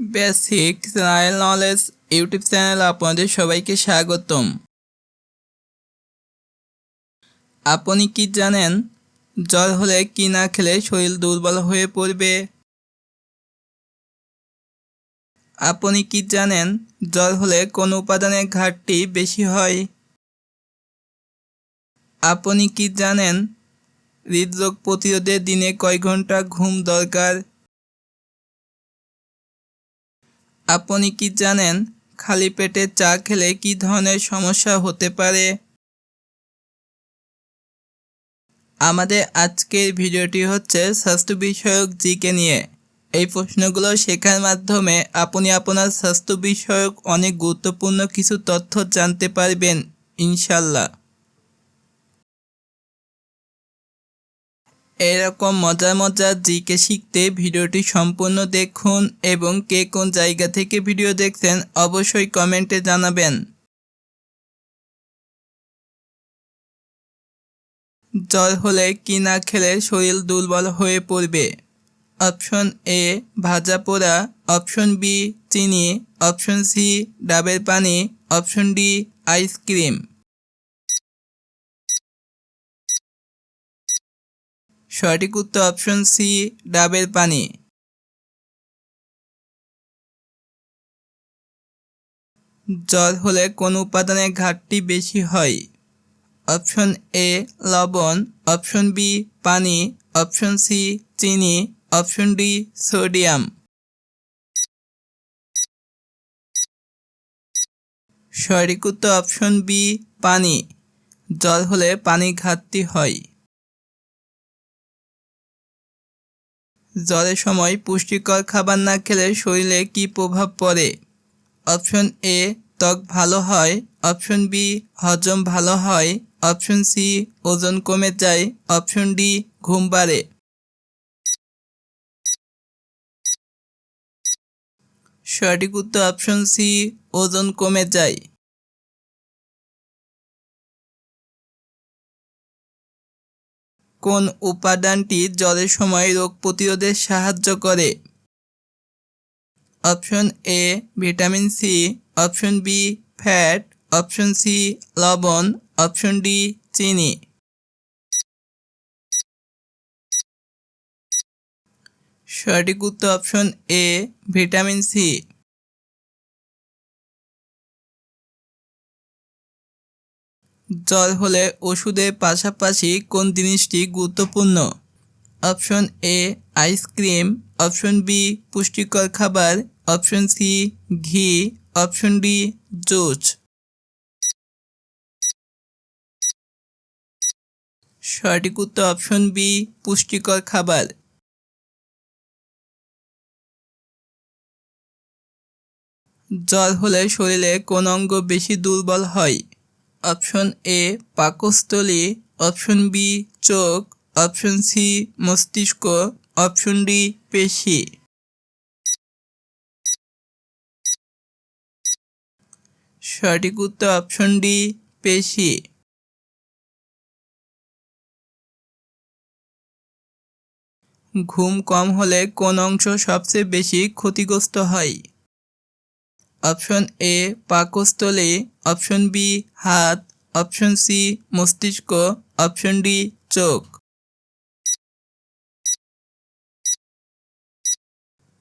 Basic general knowledge YouTube channel আপনাদের সবাইকে স্বাগতম। আপনি কি জানেন জ্বর হলে কি না খেলে শরীর দুর্বল হয়ে পড়বে? আপনি কি জানেন জ্বর হলে কোন উপাদানের ঘাটতি বেশি হয়? আপনি কি জানেন হৃদরোগ প্রতিরোধে দিনে কয় ঘণ্টা ঘুম দরকার? আপনি কি জানেন খালি পেটে চা খেলে কি ধরনের সমস্যা হতে পারে? আমাদের আজকের ভিডিওটি হচ্ছে স্বাস্থ্য বিষয়ক জিকে নিয়ে। এই প্রশ্নগুলো শেখার মাধ্যমে আপনি আপনার স্বাস্থ্য বিষয়ক অনেক গুরুত্বপূর্ণ কিছু তথ্য জানতে পারবেন, ইনশাল্লাহ। এরকম মজার মজার জিকে শিখতে ভিডিওটি সম্পূর্ণ দেখুন এবং কে কোন জায়গা থেকে ভিডিও দেখছেন অবশ্যই কমেন্টে জানাবেন। জ্বর হলে কি না খেলে শরীর দুর্বল হয়ে পড়বে? অপশন এ, ভাজা পোড়া। অপশন বি, চিনি। অপশন সি, ডাবের পানি। Option D, ice cream. সঠিক উত্তর অপশন সি ডাবের পানি। জ্বর হলে কোন উপাদানের ঘাটতি বেশি হয়? অপশন এ লবণ। অপশন বি পানি। অপশন সি চিনি। Option D sodium. সঠিক উত্তর অপশন বি পানি। জ্বর হলে পানি ঘাটতি হয়। জ্বরের সময় পুষ্টিকর খাবার না খেলে শরীরে কী প্রভাব পড়ে? অপশন এ ত্বক ভালো হয়। অপশন বি হজম ভালো হয়। অপশন সি ওজন কমে যায়। অপশন ডি ঘুম বাড়ে। সঠিক উত্তর অপশন সি ওজন কমে যায়। কোন উপাদানটি জ্বরের সময় রোগ প্রতিরোধে সাহায্য করে? Option A vitamin C option B fat, option C লবণ, অপশন ডি চিনি। সঠিক উত্তর অপশন এ ভিটামিন সি জ্বর হলে ওষুধের পাশাপাশি কোন জিনিসটি গুরুত্বপূর্ণ? Option A ice cream option B, পুষ্টিকর খাবার। অপশন সি, ঘি। Option D, juice. সঠিক উত্তর অপশন বি, পুষ্টিকর খাবার। জ্বর হলে শরীরে কোন অঙ্গ বেশি দুর্বল হয়? অপশন এ পাকস্থলী, অপশন বি চোখ, অপশন সি মস্তিষ্ক, অপশন ডি পেশি। সঠিক উত্তর অপশন ডি, পেশি। ঘুম কম হলে কোন অংশ সবচেয়ে বেশি ক্ষতিগ্রস্ত হয়? অপশন এ পাকস্থলী, অপশন বি হাত, অপশন সি মস্তিষ্ক, অপশন ডি চোখ।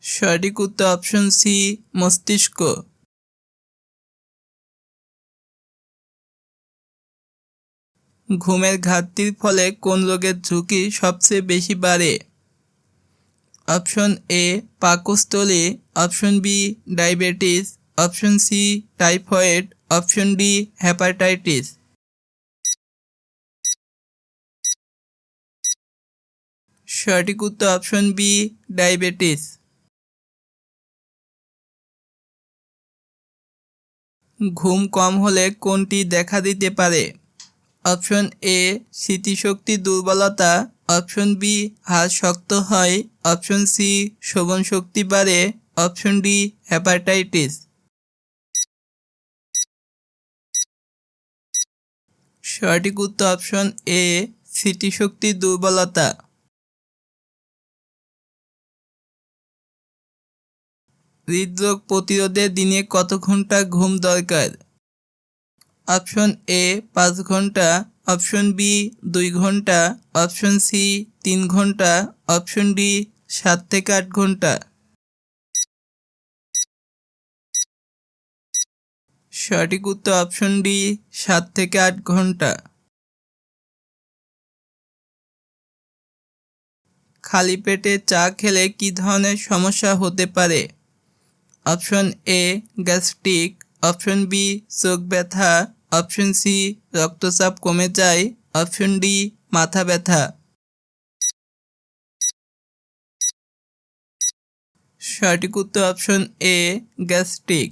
সঠিক উত্তর অপশন সি মস্তিষ্ক। ঘুমের ঘাটতির ফলে কোন রোগের ঝুঁকি সবচেয়ে বেশি বাড়ে? অপশন এ পাকস্থলী, option B diabetes option C, typhoid, option D hepatitis সঠিক উত্তর অপশন বি, ডায়াবেটিস। ঘুম কম হলে কোনটি দেখা দিতে পারে? অপশন এ, স্মৃতিশক্তি দুর্বলতা। অপশন বি হাত শক্ত হয়। অপশন সি শোভন শক্তি বাড়ে। অপশন ডি হ্যাপাটাইটিস সঠিক উত্তর অপশন এ স্মৃতিশক্তির দুর্বলতা। হৃদরোগ প্রতিরোধে দিনে কত ঘণ্টা ঘুম দরকার? অপশন এ পাঁচ ঘণ্টা। অপশন বি দুই ঘণ্টা। অপশন সি তিন ঘণ্টা। অপশন ডি সাত থেকে আট ঘণ্টা। সঠিক উত্তর অপশন ডি সাত থেকে আট ঘণ্টা। খালি পেটে চা খেলে কি ধরনের সমস্যা হতে পারে? Option A gastric option B চোখ ব্যথা অপশন সি রক্তচাপ কমে যায় অপশন ডি মাথা ব্যথা। সঠিক উত্তর অপশন এ গ্যাস্ট্রিক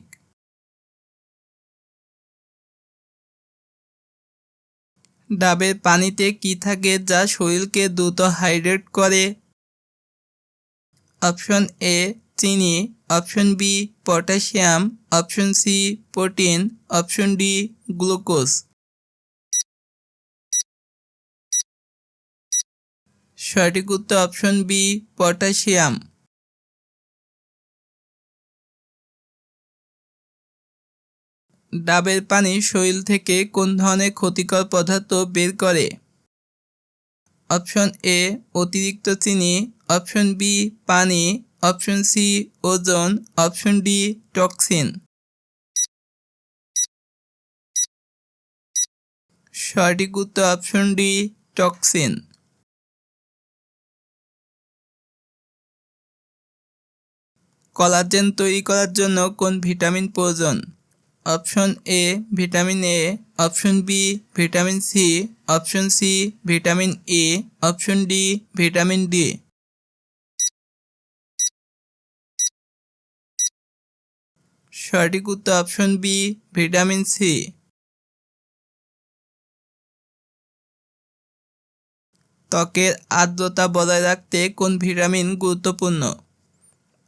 ডাবের পানিতে কি থাকে যা শরীরকে দ্রুত হাইড্রেট করে? অপশন এ, চিনি। Option B, potassium. Option C, protein. Option D, glucose. সঠিক উত্তর অপশন বি, পটাশিয়াম। ডাবের পানি শরীর থেকে কোন ধরনের ক্ষতিকর পদার্থ বের করে? অপশন এ, অতিরিক্ত চিনি। অপশন বি, পানি। অপশন সি, ওজন। Option D, toxin. সঠিক উত্তর অপশন ডি, টক্সিন। কলাজেন তৈরি করার জন্য কোন ভিটামিন প্রয়োজন? Option A vitamin A option B vitamin C option C vitamin A option D vitamin D সঠিক উত্তর অপশন বি ভিটামিন সি ত্বকের আর্দ্রতা বজায় রাখতে কোন ভিটামিন গুরুত্বপূর্ণ?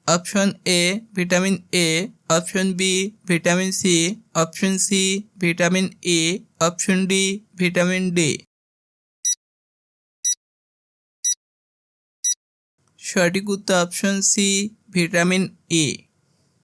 Option A vitamin A option B vitamin C option C vitamin E option D vitamin D সঠিক উত্তর অপশন সি ভিটামিন ই